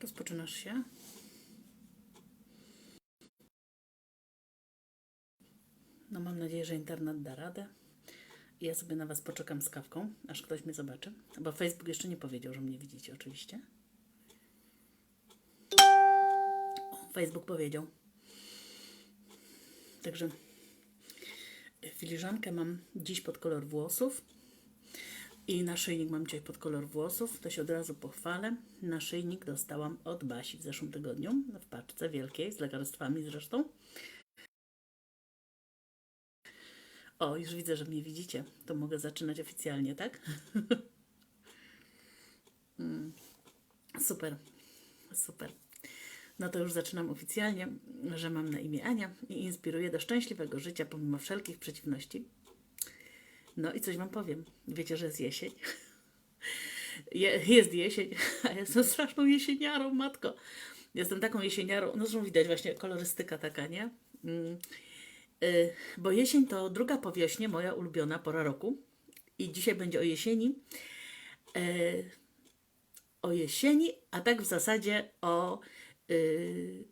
Rozpoczynasz się? No mam nadzieję, że internet da radę. Ja sobie na Was poczekam z kawką, aż ktoś mnie zobaczy. Bo Facebook jeszcze nie powiedział, że mnie widzicie, oczywiście. O, Facebook powiedział. Także filiżankę mam dziś pod kolor włosów. I naszyjnik mam dzisiaj pod kolor włosów. To się od razu pochwalę. Naszyjnik dostałam od Basi w zeszłym tygodniu w paczce wielkiej z lekarstwami zresztą. O, już widzę, że mnie widzicie. To mogę zaczynać oficjalnie, tak? Mm, Super, super. No to już zaczynam oficjalnie, że mam na imię Ania i inspiruję do szczęśliwego życia pomimo wszelkich przeciwności. No i coś Wam powiem. Wiecie, że jest jesień. Je, jest jesień, a ja jestem straszną jesieniarą, matko. Jestem taką jesieniarą, no zresztą widać właśnie kolorystyka taka, nie? Mm. Y, bo jesień to druga po wiośnie moja ulubiona pora roku. I dzisiaj będzie o jesieni. Y, o jesieni, a tak w zasadzie o, y,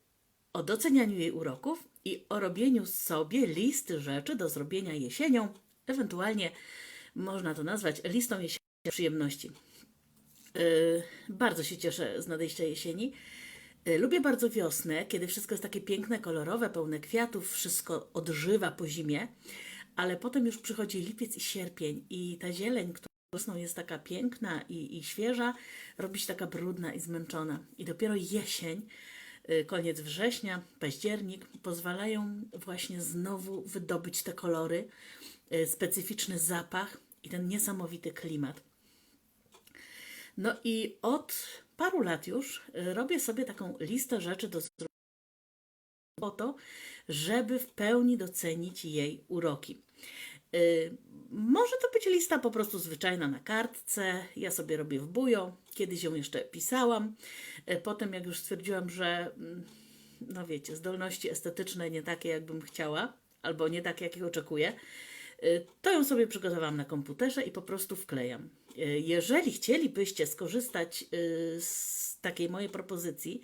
o docenianiu jej uroków i o robieniu sobie listy rzeczy do zrobienia jesienią. Ewentualnie można to nazwać listą jesiennej przyjemności. Y, bardzo się cieszę z nadejścia jesieni. Y, Lubię bardzo wiosnę, kiedy wszystko jest takie piękne, kolorowe, pełne kwiatów, wszystko odżywa po zimie, ale potem już przychodzi lipiec i sierpień i ta zieleń, która wiosną jest taka piękna i, i świeża, robi się taka brudna i zmęczona. I dopiero jesień, koniec września, październik pozwalają właśnie znowu wydobyć te kolory, y, specyficzny zapach i ten niesamowity klimat. No i od paru lat już y, robię sobie taką listę rzeczy do zrobienia po to, żeby w pełni docenić jej uroki. Y, Może to być lista po prostu zwyczajna na kartce. Ja sobie robię w bujo. Kiedyś ją jeszcze pisałam. Y, Potem, jak już stwierdziłam, że mm, no wiecie, zdolności estetyczne nie takie, jakbym chciała, albo nie takie, jakich oczekuję, y, to ją sobie przygotowałam na komputerze i po prostu wklejam. Y, Jeżeli chcielibyście skorzystać z takiej mojej propozycji,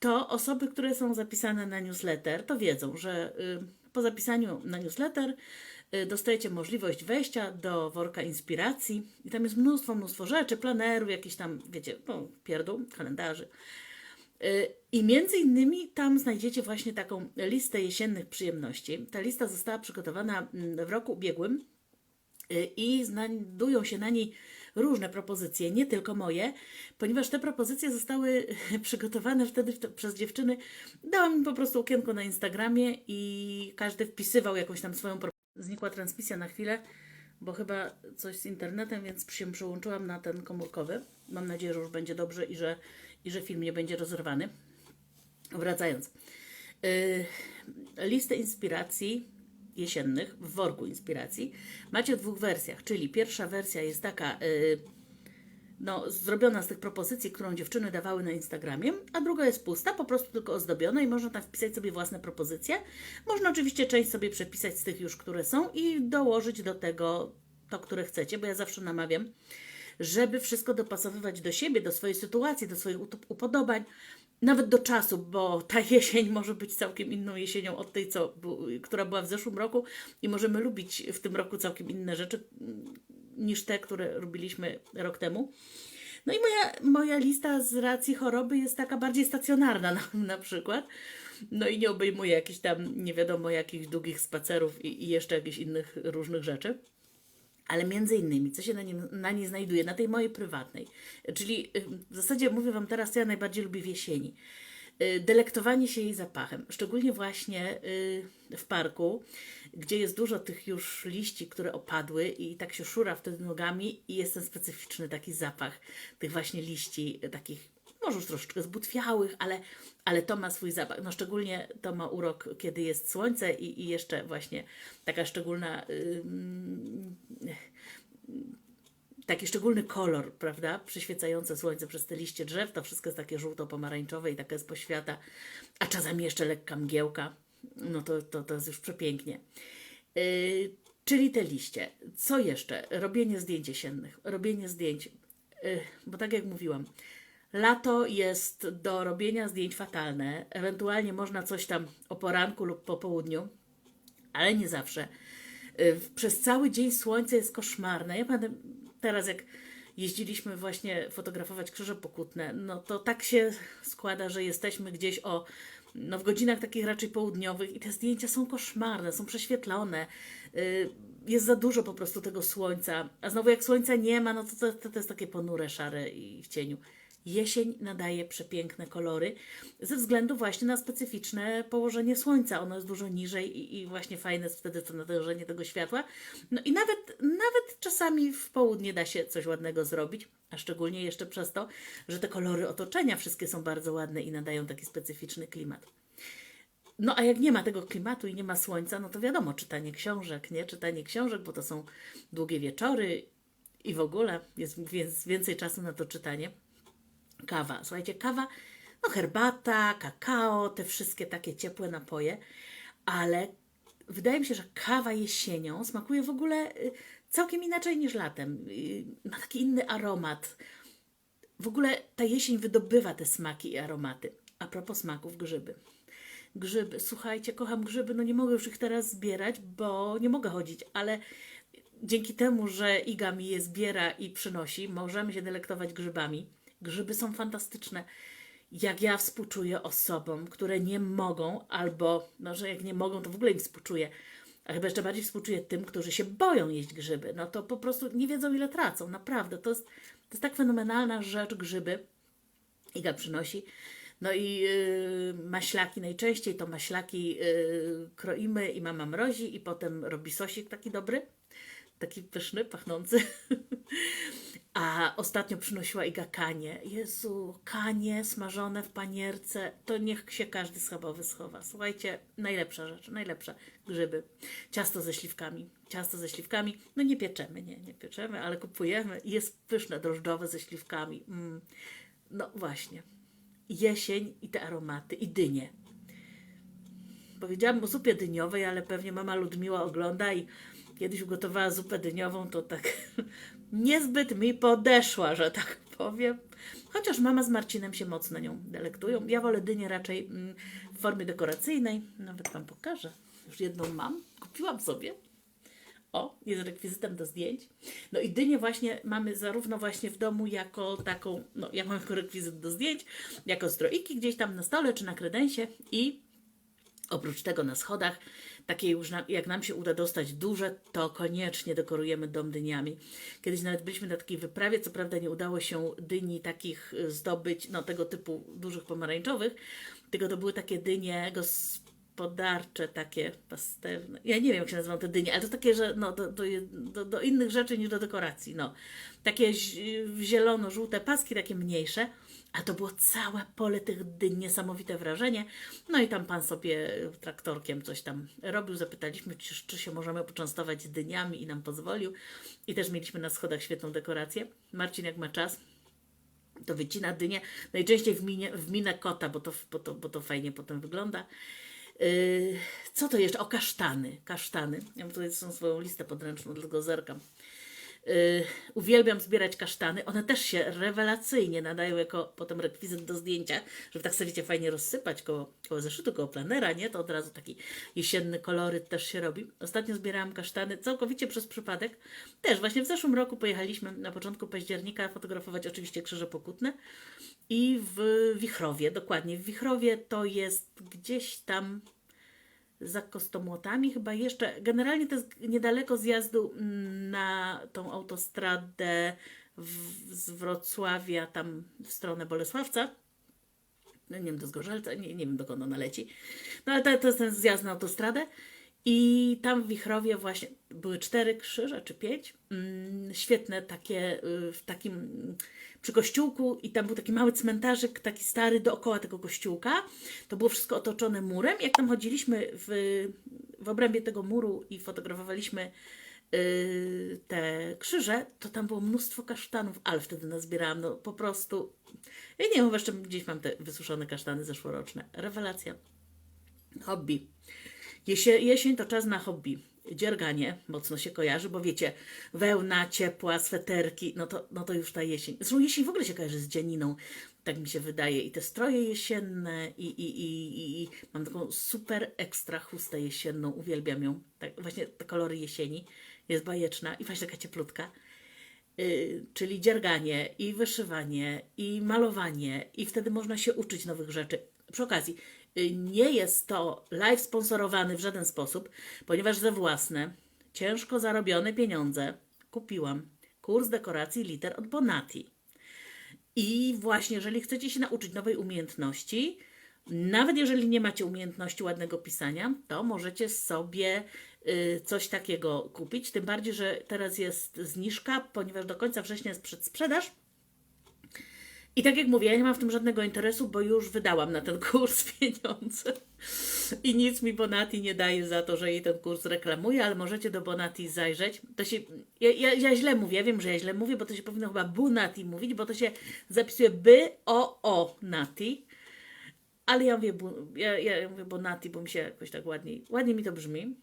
to osoby, które są zapisane na newsletter, to wiedzą, że po zapisaniu na newsletter dostajecie możliwość wejścia do worka inspiracji i tam jest mnóstwo, mnóstwo rzeczy, planerów, jakichś tam, wiecie, no, pierdół, kalendarzy. Y, I między innymi tam znajdziecie właśnie taką listę jesiennych przyjemności. Ta lista została przygotowana mm, w roku ubiegłym y, i znajdują się na niej różne propozycje, nie tylko moje, ponieważ te propozycje zostały przygotowane wtedy przez dziewczyny. Dałam im po prostu okienko na Instagramie i każdy wpisywał jakąś tam swoją propozycję. Znikła transmisja na chwilę, bo chyba coś z internetem, więc się przełączyłam na ten komórkowy. Mam nadzieję, że już będzie dobrze i że, i że film nie będzie rozerwany. Wracając. Yy, listę inspiracji jesiennych w worku inspiracji macie w dwóch wersjach, czyli pierwsza wersja jest taka yy, no, zrobiona z tych propozycji, którą dziewczyny dawały na Instagramie, a druga jest pusta, po prostu tylko ozdobiona i można tam wpisać sobie własne propozycje. Można oczywiście część sobie przepisać z tych już, które są i dołożyć do tego to, które chcecie, bo ja zawsze namawiam, żeby wszystko dopasowywać do siebie, do swojej sytuacji, do swoich upodobań, nawet do czasu, bo ta jesień może być całkiem inną jesienią od tej, co, która była w zeszłym roku i możemy lubić w tym roku całkiem inne rzeczy niż te, które robiliśmy rok temu. No i moja, moja lista z racji choroby jest taka bardziej stacjonarna na, na przykład. No i nie obejmuje jakichś tam nie wiadomo jakich długich spacerów i, i jeszcze jakichś innych różnych rzeczy ale między innymi, co się na, nim, na niej znajduje, na tej mojej prywatnej, czyli y, w zasadzie mówię Wam teraz, co ja najbardziej lubię w jesieni. Y, Delektowanie się jej zapachem, szczególnie właśnie y, w parku, gdzie jest dużo tych już liści, które opadły i tak się szura wtedy nogami i jest ten specyficzny taki zapach tych właśnie liści, y, takich może już troszeczkę zbutwiałych, ale, ale to ma swój zapach. No szczególnie to ma urok, kiedy jest słońce i, i jeszcze właśnie taka szczególna ym, taki szczególny kolor, prawda? Przyświecające słońce przez te liście drzew, to wszystko jest takie żółto-pomarańczowe i taka jest poświata, a czasami jeszcze lekka mgiełka, no to, to, to jest już przepięknie. Yy, czyli te liście. Co jeszcze? Robienie zdjęć jesiennych, robienie zdjęć, yy, bo tak jak mówiłam, Lato jest do robienia zdjęć fatalne. Ewentualnie można coś tam o poranku lub po południu, ale nie zawsze. Y, Przez cały dzień słońce jest koszmarne. Ja pamiętam teraz, jak jeździliśmy właśnie fotografować krzyże pokutne, no to tak się składa, że jesteśmy gdzieś o no w godzinach takich raczej południowych i te zdjęcia są koszmarne, są prześwietlone. Y, Jest za dużo po prostu tego słońca. A znowu jak słońca nie ma, no to to, to jest takie ponure, szare i w cieniu. Jesień nadaje przepiękne kolory ze względu właśnie na specyficzne położenie słońca. Ono jest dużo niżej i, i właśnie fajne jest wtedy to natężenie tego światła. No i nawet, nawet czasami w południe da się coś ładnego zrobić, a szczególnie jeszcze przez to, że te kolory otoczenia wszystkie są bardzo ładne i nadają taki specyficzny klimat. No a jak nie ma tego klimatu i nie ma słońca, no to wiadomo, czytanie książek, nie? Czytanie książek, bo to są długie wieczory i w ogóle jest więc więcej czasu na to czytanie. Kawa. Słuchajcie, kawa, no herbata, kakao, te wszystkie takie ciepłe napoje, ale wydaje mi się, że kawa jesienią smakuje w ogóle y, całkiem inaczej niż latem. Y, Ma taki inny aromat. W ogóle ta jesień wydobywa te smaki i aromaty. A propos smaków, grzyby. Grzyby, słuchajcie, kocham grzyby, no nie mogę już ich teraz zbierać, bo nie mogę chodzić, ale dzięki temu, że Iga mi je zbiera i przynosi, możemy się delektować grzybami. Grzyby są fantastyczne. Jak ja współczuję osobom, które nie mogą, albo, no, że jak nie mogą, to w ogóle im współczuję. A chyba jeszcze bardziej współczuję tym, którzy się boją jeść grzyby. No to po prostu nie wiedzą, ile tracą. Naprawdę. To jest, to jest tak fenomenalna rzecz, grzyby. Iga przynosi. No i yy, maślaki najczęściej to maślaki yy, kroimy i mama mrozi i potem robi sosik taki dobry, taki pyszny, pachnący. A ostatnio przynosiła Iga kanie. Jezu, kanie smażone w panierce, to niech się każdy schabowy schowa. Słuchajcie, najlepsza rzecz, najlepsza. Grzyby. Ciasto ze śliwkami. Ciasto ze śliwkami. No nie pieczemy, nie, nie pieczemy, ale kupujemy jest pyszne, drożdżowe ze śliwkami. Mm. No właśnie. Jesień i te aromaty, i dynie. Powiedziałam o zupie dyniowej, ale pewnie mama Ludmiła ogląda i kiedyś ugotowała zupę dyniową, to tak niezbyt mi podeszła, że tak powiem. Chociaż mama z Marcinem się mocno nią delektują. Ja wolę dynię raczej mm, w formie dekoracyjnej. Nawet Wam pokażę. Już jedną mam. Kupiłam sobie. O, jest rekwizytem do zdjęć. No i dynię właśnie mamy zarówno właśnie w domu jako taką, no ja mam jako rekwizyt do zdjęć, jako stroiki gdzieś tam na stole czy na kredensie i Oprócz tego na schodach, takie już jak nam się uda dostać duże, to koniecznie dekorujemy dom dyniami. Kiedyś nawet byliśmy na takiej wyprawie, co prawda nie udało się dyni takich y, zdobyć, no tego typu dużych pomarańczowych, tylko to były takie dynie gospodarcze, takie pastewne. Ja nie wiem, jak się nazywają te dynie, ale to takie, że no, do, do, do, innych rzeczy niż do dekoracji. No. Takie zi- zielono-żółte paski, takie mniejsze. A to było całe pole tych dyń, niesamowite wrażenie. No i tam pan sobie traktorkiem coś tam robił. Zapytaliśmy, czy, czy się możemy poczęstować dyniami i nam pozwolił. I też mieliśmy na schodach świetną dekorację. Marcin, jak ma czas, to wycina dynię. Najczęściej w, minie, w minę kota, bo to, bo, to, bo to fajnie potem wygląda. Yy, co to jeszcze? O, kasztany. Kasztany. Ja mam tutaj są swoją listę podręczną, dlatego zerkam. Yy, uwielbiam zbierać kasztany. One też się rewelacyjnie nadają jako potem rekwizyt do zdjęcia, żeby tak sobie wiecie, fajnie rozsypać koło, koło zeszytu, koło planera, nie? To od razu taki jesienny koloryt też się robi. Ostatnio zbierałam kasztany całkowicie przez przypadek. Też właśnie w zeszłym roku pojechaliśmy na początku października fotografować oczywiście krzyże pokutne i w Wichrowie, dokładnie w Wichrowie to jest gdzieś tam za Kostomłotami chyba jeszcze. Generalnie to jest niedaleko zjazdu mm, na tą autostradę w, z Wrocławia tam w stronę Bolesławca. No, nie wiem, do Zgorzelca, nie, nie wiem dokąd ona leci. No ale to, to jest ten zjazd na autostradę. I tam w Wichrowie właśnie były cztery krzyże, czy pięć. Mm, świetne takie y, w takim przy kościółku i tam był taki mały cmentarzyk, taki stary dookoła tego kościółka. To było wszystko otoczone murem. Jak tam chodziliśmy w, w obrębie tego muru i fotografowaliśmy y, te krzyże, to tam było mnóstwo kasztanów, ale wtedy nazbierałam, no po prostu, ja nie wiem, jeszcze gdzieś mam te wysuszone kasztany zeszłoroczne. Rewelacja. Hobby. Jesie, jesień to czas na hobby. dzierganie mocno się kojarzy, bo wiecie, wełna, ciepła, sweterki, no to, no to już ta jesień. Zresztą jesień w ogóle się kojarzy z dzianiną, tak mi się wydaje. I te stroje jesienne i, i, i, i, i mam taką super ekstra chustę jesienną, uwielbiam ją. Tak, właśnie te kolory jesieni, jest bajeczna i właśnie taka cieplutka. Y, czyli dzierganie i wyszywanie i malowanie i wtedy można się uczyć nowych rzeczy. Przy okazji, nie jest to live sponsorowany w żaden sposób, ponieważ za własne, ciężko zarobione pieniądze kupiłam kurs dekoracji liter od Bonati. I właśnie, jeżeli chcecie się nauczyć nowej umiejętności, nawet jeżeli nie macie umiejętności ładnego pisania, to możecie sobie y, coś takiego kupić. Tym bardziej, że teraz jest zniżka, ponieważ do końca września jest przedsprzedaż. I tak jak mówię, ja nie mam w tym żadnego interesu, bo już wydałam na ten kurs pieniądze. I nic mi Bonati nie daje za to, że jej ten kurs reklamuje, ale możecie do Bonati zajrzeć. To się, ja, ja, ja źle mówię, ja wiem, że ja źle mówię, bo to się powinno chyba Bunati mówić, bo to się zapisuje by o o nati. Ale ja mówię, ja, ja mówię Bonati, bo mi się jakoś tak ładniej, ładniej mi to brzmi.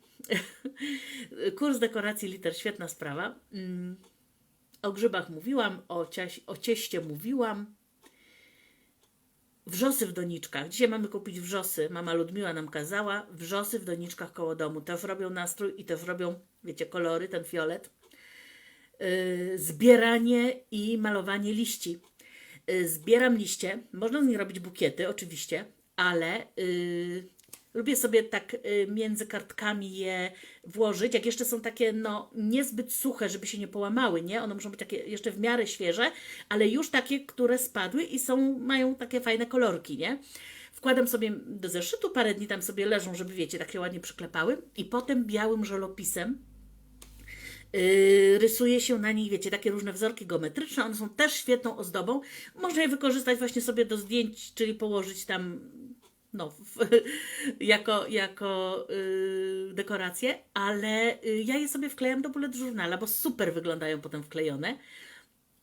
Kurs dekoracji liter, świetna sprawa. Mm. O grzybach mówiłam, o, ciaś, o cieście mówiłam. Wrzosy w doniczkach. Dzisiaj mamy kupić wrzosy. Mama Ludmiła nam kazała. Wrzosy w doniczkach koło domu. Też robią nastrój i też robią, wiecie, kolory, ten fiolet. Yy, zbieranie i malowanie liści. Yy, zbieram liście. Można z nich robić bukiety, oczywiście, ale yy, lubię sobie tak y, między kartkami je włożyć. Jak jeszcze są takie, no, niezbyt suche, żeby się nie połamały, nie? One muszą być takie jeszcze w miarę świeże, ale już takie, które spadły i są, mają takie fajne kolorki, nie? Wkładam sobie do zeszytu, parę dni tam sobie leżą, żeby wiecie, takie ładnie przyklepały i potem białym żelopisem Yy, rysuje się na nich, wiecie, takie różne wzorki geometryczne. One są też świetną ozdobą. Można je wykorzystać właśnie sobie do zdjęć, czyli położyć tam no, w, jako, jako yy, dekoracje, ale yy, ja je sobie wklejam do bullet żurnala, bo super wyglądają potem wklejone.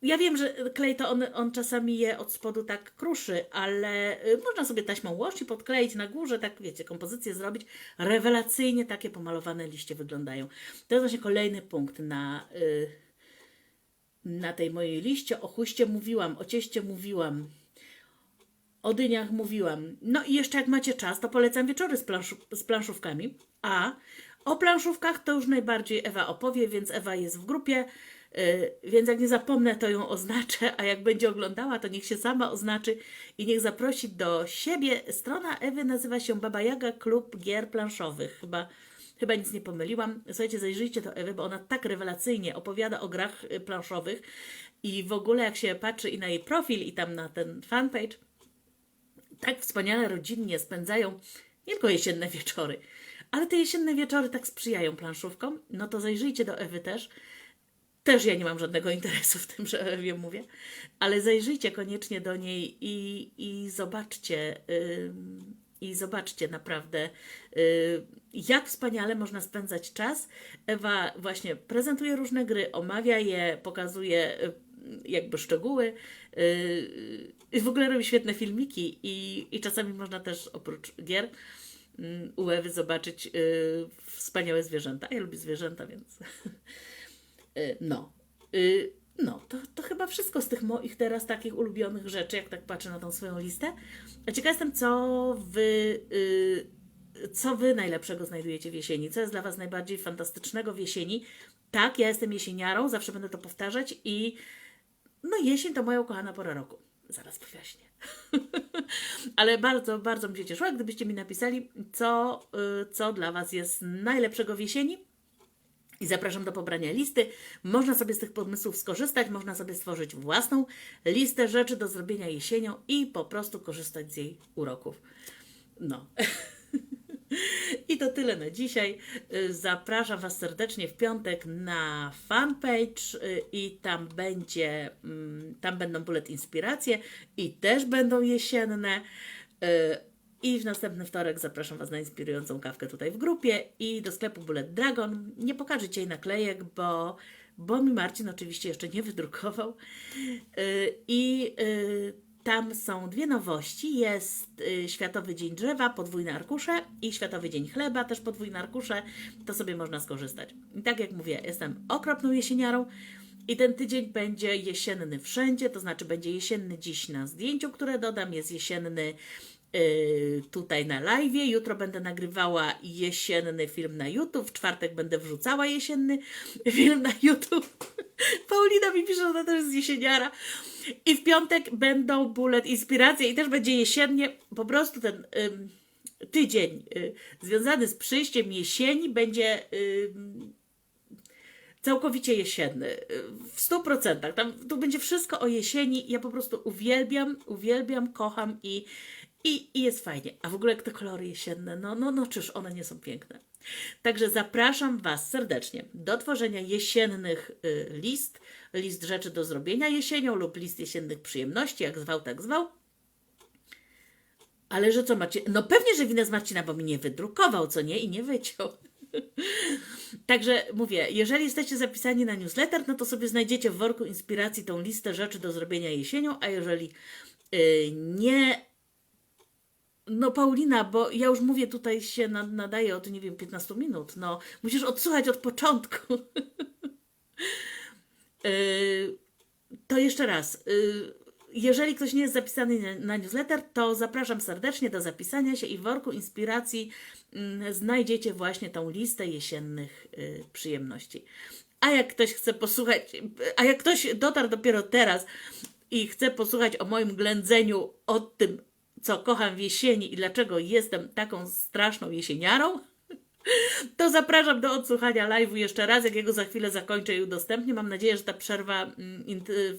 Ja wiem, że klej to on, on czasami je od spodu tak kruszy, ale y, można sobie taśmą łości podkleić na górze, tak wiecie, kompozycję zrobić. Rewelacyjnie takie pomalowane liście wyglądają. To jest właśnie kolejny punkt na, y, na tej mojej liście. O chuście mówiłam, o cieście mówiłam, o dyniach mówiłam. No i jeszcze jak macie czas, to polecam wieczory z, planszu, z planszówkami. A o planszówkach to już najbardziej Ewa opowie, więc Ewa jest w grupie. Yy, więc jak nie zapomnę, to ją oznaczę, a jak będzie oglądała, to niech się sama oznaczy i niech zaprosi do siebie. Strona Ewy nazywa się Baba Jaga Klub Gier Planszowych. Chyba, chyba nic nie pomyliłam. Słuchajcie, zajrzyjcie do Ewy, bo ona tak rewelacyjnie opowiada o grach y, planszowych i w ogóle jak się patrzy i na jej profil i tam na ten fanpage, tak wspaniale rodzinnie spędzają nie tylko jesienne wieczory, ale te jesienne wieczory tak sprzyjają planszówkom, no to zajrzyjcie do Ewy też. Też ja nie mam żadnego interesu w tym, że Ewie mówię, ale zajrzyjcie koniecznie do niej i, i zobaczcie, yy, i zobaczcie naprawdę, yy, jak wspaniale można spędzać czas. Ewa właśnie prezentuje różne gry, omawia je, pokazuje yy, jakby szczegóły. Yy, w ogóle robi świetne filmiki i, i czasami można też oprócz gier yy, u Ewy zobaczyć yy, wspaniałe zwierzęta. Ja lubię zwierzęta, więc no. No, to, to chyba wszystko z tych moich teraz takich ulubionych rzeczy, jak tak patrzę na tą swoją listę. A ciekawa jestem, co wy, yy, co wy najlepszego znajdujecie w jesieni? Co jest dla was najbardziej fantastycznego w jesieni? Tak, ja jestem jesieniarą, zawsze będę to powtarzać i no jesień to moja ukochana pora roku. Zaraz wyjaśnię. Ale bardzo, bardzo bym się cieszyła, gdybyście mi napisali, co, y, co dla Was jest najlepszego w jesieni. I zapraszam do pobrania listy. Można sobie z tych pomysłów skorzystać, można sobie stworzyć własną listę rzeczy do zrobienia jesienią i po prostu korzystać z jej uroków. No. I to tyle na dzisiaj. Y, Zapraszam Was serdecznie w piątek na fanpage y, i tam będzie, mm, tam będą bullet inspiracje i też będą jesienne. Y, I w następny wtorek zapraszam Was na inspirującą kawkę tutaj w grupie i do sklepu Bullet Dragon. Nie pokażę dzisiaj naklejek, bo, bo mi Marcin oczywiście jeszcze nie wydrukował. I tam są dwie nowości. Jest y, Światowy Dzień Drzewa, podwójne arkusze i Światowy Dzień Chleba, też podwójne arkusze. To sobie można skorzystać. I tak jak mówię, jestem okropną jesieniarą i ten tydzień będzie jesienny wszędzie, to znaczy będzie jesienny dziś na zdjęciu, które dodam, jest jesienny tutaj na live. Jutro będę nagrywała jesienny film na YouTube. W czwartek będę wrzucała jesienny film na YouTube. Paulina mi pisze, ona też jest jesieniara. I w piątek będą bullet inspiracje i też będzie jesiennie. Po prostu ten tydzień y, związany z przyjściem jesieni będzie całkowicie jesienny. y, W stu procentach. Tam tu będzie wszystko o jesieni. Ja po prostu uwielbiam, uwielbiam, kocham i, i, i jest fajnie. A w ogóle jak te kolory jesienne, no, no, no czyż one nie są piękne. Także zapraszam Was serdecznie do tworzenia jesiennych y, list, list rzeczy do zrobienia jesienią lub list jesiennych przyjemności, jak zwał, tak zwał. Ale że co Marcin? No pewnie, że winę z Marcina, bo mi nie wydrukował, co nie? I nie wyciął. Także mówię, jeżeli jesteście zapisani na newsletter, no to sobie znajdziecie w worku inspiracji tą listę rzeczy do zrobienia jesienią, a jeżeli y, nie no Paulina, bo ja już mówię, tutaj się na- nadaje od, nie wiem, 15 minut. No, musisz odsłuchać od początku. Yy, to jeszcze raz. Yy, jeżeli ktoś nie jest zapisany na, newsletter, to zapraszam serdecznie do zapisania się i w worku inspiracji mm, znajdziecie właśnie tą listę jesiennych yy, przyjemności. A jak ktoś chce posłuchać, a jak ktoś dotarł dopiero teraz i chce posłuchać o moim ględzeniu o tym, co kocham w jesieni i dlaczego jestem taką straszną jesieniarą, to zapraszam do odsłuchania live'u jeszcze raz, jak jego za chwilę zakończę i udostępnię. Mam nadzieję, że ta przerwa mm,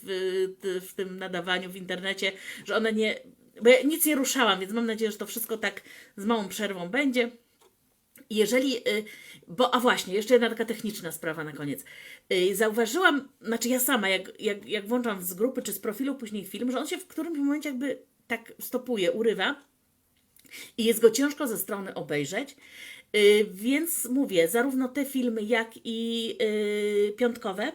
w, w tym nadawaniu w internecie, że ona nie... Bo ja nic nie ruszałam, więc mam nadzieję, że to wszystko tak z małą przerwą będzie. Jeżeli, y, bo a właśnie, jeszcze jedna taka techniczna sprawa na koniec. Y, Zauważyłam, znaczy ja sama, jak, jak, jak włączam z grupy czy z profilu później film, że on się w którymś momencie jakby tak stopuje, urywa i jest go ciężko ze strony obejrzeć. Y, Więc mówię, zarówno te filmy, jak i y, piątkowe,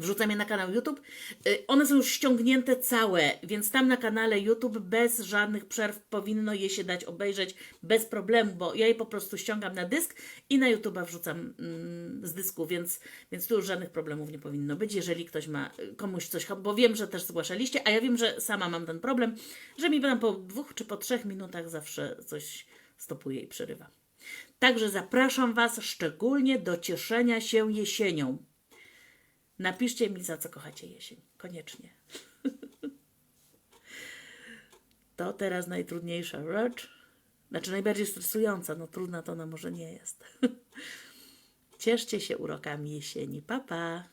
wrzucam je na kanał YouTube. Y, One są już ściągnięte całe, więc tam na kanale YouTube bez żadnych przerw powinno je się dać obejrzeć bez problemu, bo ja je po prostu ściągam na dysk i na YouTube wrzucam mm, z dysku, więc, więc tu już żadnych problemów nie powinno być, jeżeli ktoś ma y, komuś coś, bo wiem, że też zgłaszaliście, a ja wiem, że sama mam ten problem, że mi tam po dwóch czy po trzech minutach zawsze coś stopuje i przerywa. Także zapraszam Was szczególnie do cieszenia się jesienią. Napiszcie mi, za co kochacie jesień. Koniecznie. To teraz najtrudniejsza rzecz. Znaczy najbardziej stresująca. No trudna to ona może nie jest. Cieszcie się urokami jesieni. Pa, pa.